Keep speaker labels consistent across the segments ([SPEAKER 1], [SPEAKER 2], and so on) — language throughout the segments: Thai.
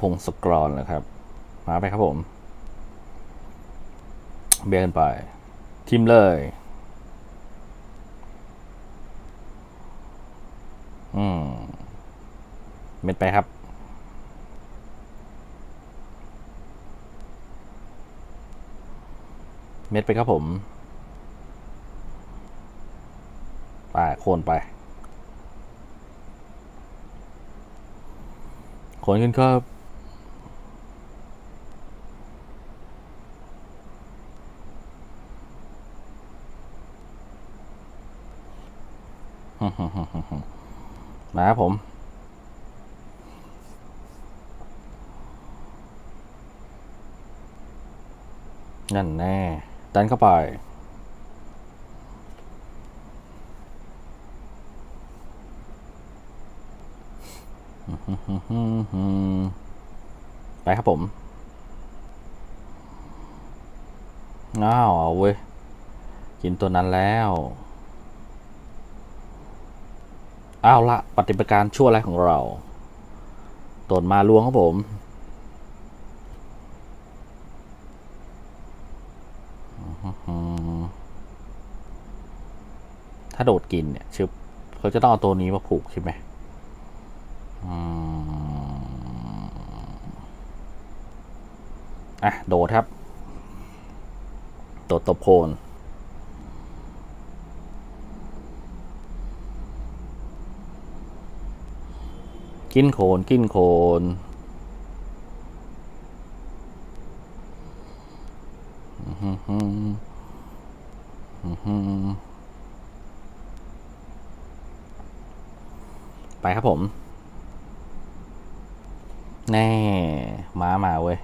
[SPEAKER 1] พงศกรนะครับ มาไปครับผม เบียร์กันไป ทิมเลย อืม เม็ดไปครับเม็ดไปครับผม ไปโคนไป โคนขึ้นครับ ครับผม นั่นแน่ดันเข้าไปไปครับผมอ้าวเอาเว้ย กินตัวนั้นแล้ว เอาละปฏิบัติการชั่วร้ายของเราตนมาลวงครับผม ถ้าโดดกินเนี่ยชึบเขาจะต้องเอาตัวนี้มาผูกใช่ไหมอืมอะ โดดครับ โดดตบโคน กินโคนกินโคนไปครับผม แน่ม้ามาเว้ย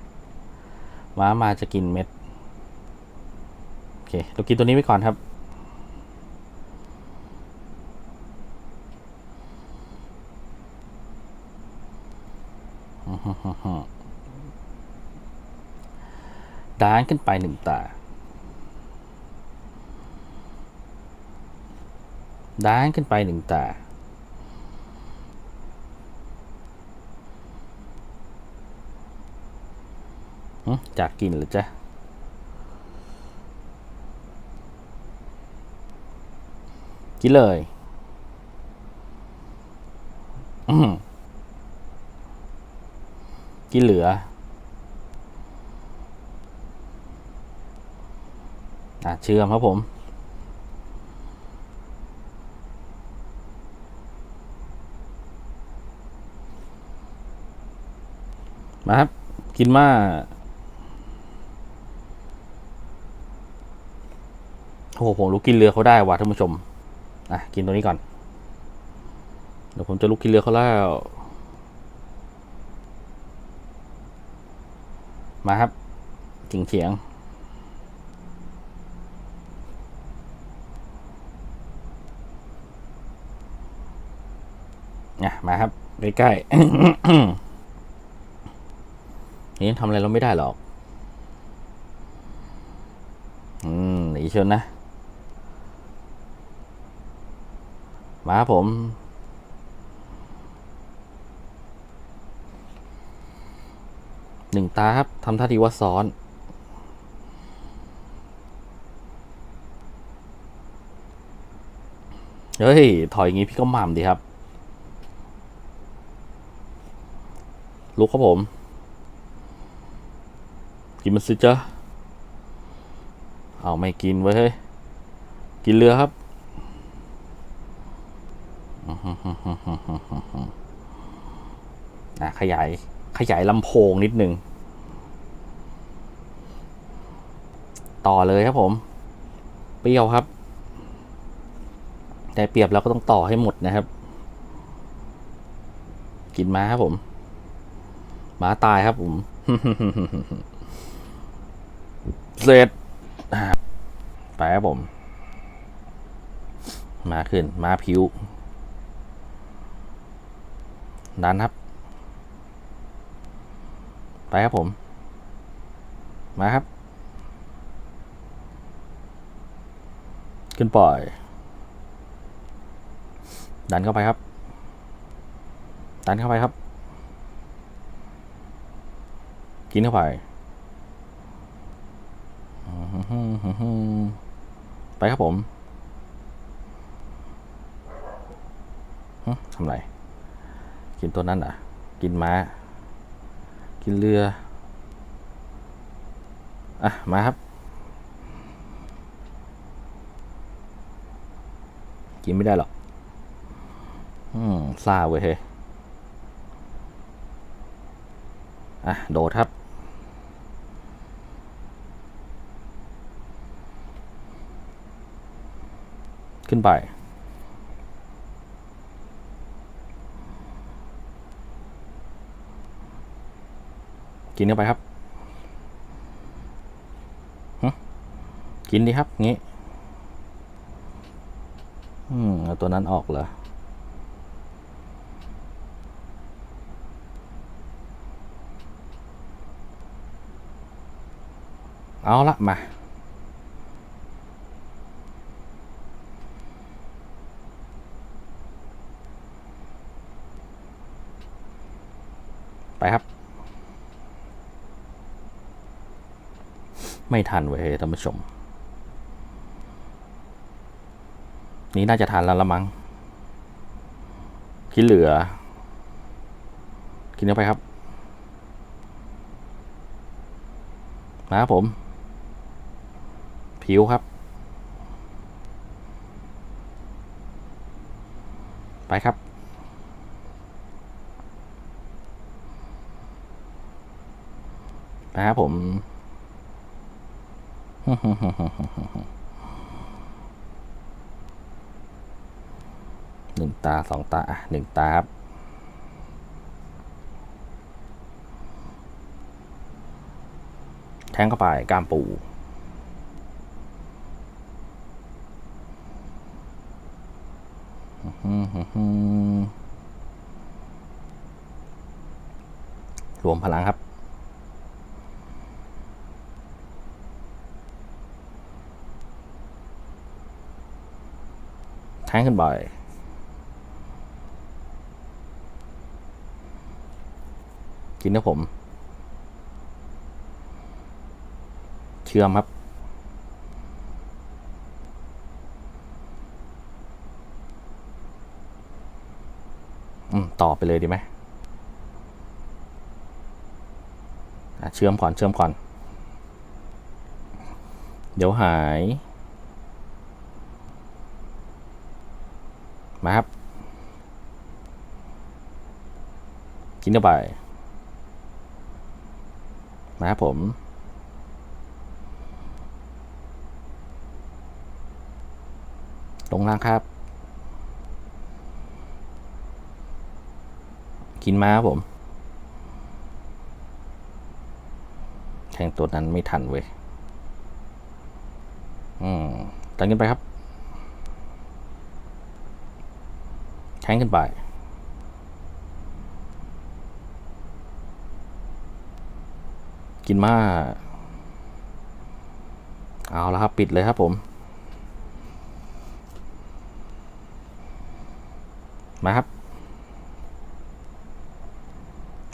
[SPEAKER 1] ม้ามาจะกินเม็ด โอเค เรากินตัวนี้ไว้ก่อนครับ ด้านขึ้นไปหนึ่งตา ด้านขึ้นไปหนึ่งตา จากกินหรือจ๊ะกินเลยกินเหลือ อะเชื่อมครับผมมาครับ กินมาโอ้โหผมลุกกินเรือเขาได้ว่ะท่านผู้ชม อะ กินตัวนี้ก่อน เดี๋ยวผมจะลุกกินเรือเขาแล้ว มาครับจิงเฉียง อะมาครับใกล้ๆนี่ทำอะไรเราไม่ได้หรอก อืมหนีชิญนะ มาครับผมหนึ่งตาครับทำท่าทีว่าซ้อนเฮ้ย ถอยอย่างงี้พี่ก็หม่ำดีครับ ลุกครับผม กินมันสิจ๊ะเอาไม่กินไว้ยเฮ้ย กินเรือครับ อะขยาย ขยายลำโพงนิดหนึ่ง ต่อเลยครับผม เปรี้ยวครับแต่เปรียบแล้วก็ต้องต่อให้หมดนะครับ กินมาครับผม มาตายครับผม เสร็จไปครับผม มาขึ้น มาผิวดันครับ ไปครับผม มาครับ ขึ้นปล่อย ดันเข้าไปครับ ดันเข้าไปครับ กินเข้าไปไปครับผมทำไร กินตัวนั้นอะ กินม้า กินเรือ อะ มาครับ กินไม่ได้หรอก อืมซาเว้ยเฮ้ยอะ โดดครับ ขึ้นไป กินเข้าไปครับหึกินดีครับ งี้ อืมเอาตัวนั้นออกเหรอเอาละมา ไปครับ ไม่ทันเว้ยท่านผู้ชม นี่น่าจะทันแล้วละมั้งกินเหลือ กินเข้าไปครับมาครับผม ผิวครับ ไปครับ นะครับผม หนึ่งตาสองตา อะหนึ่งตาครับแทงเข้าไปกามปู รวมพลังครับ แทงขึ้นไปกินนะผม เชื่อมครับ อืม ต่อไปเลยดีไหมเชื่อมก่อน เชื่อมก่อน เดี๋ยวหาย มาครับ กินเข้าไป มาครับผม ลงล่างครับ กินมาครับผมแทงตัวนั้นไม่ทันเว้ย อืมตันขึ้นไปครับ แทงขึ้นไป กินมา เอาแล้วครับ ปิดเลยครับผม มาครับ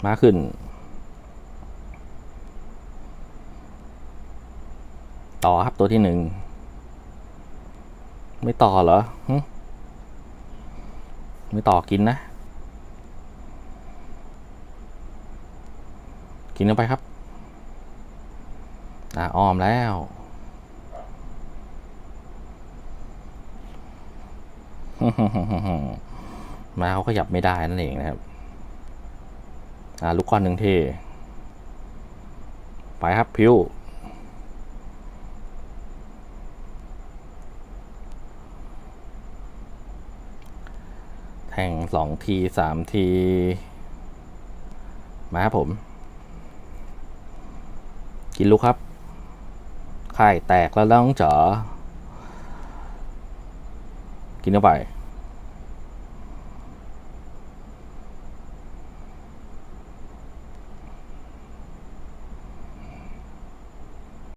[SPEAKER 1] มาขึ้น ต่อครับตัวที่หนึ่ง ไม่ต่อเหรอ ไม่ต่อกินนะ กินเข้าไปครับอ่าอ้อมแล้ว มาเขาขยับไม่ได้นั่นเองนะครับ อ่าลูกก้อนหนึ่งที่ ไปครับพิว แทงสองทีสามที มาครับผม กินลูกครับไข่แตกแล้วต้องจ๋อกินเข้าไป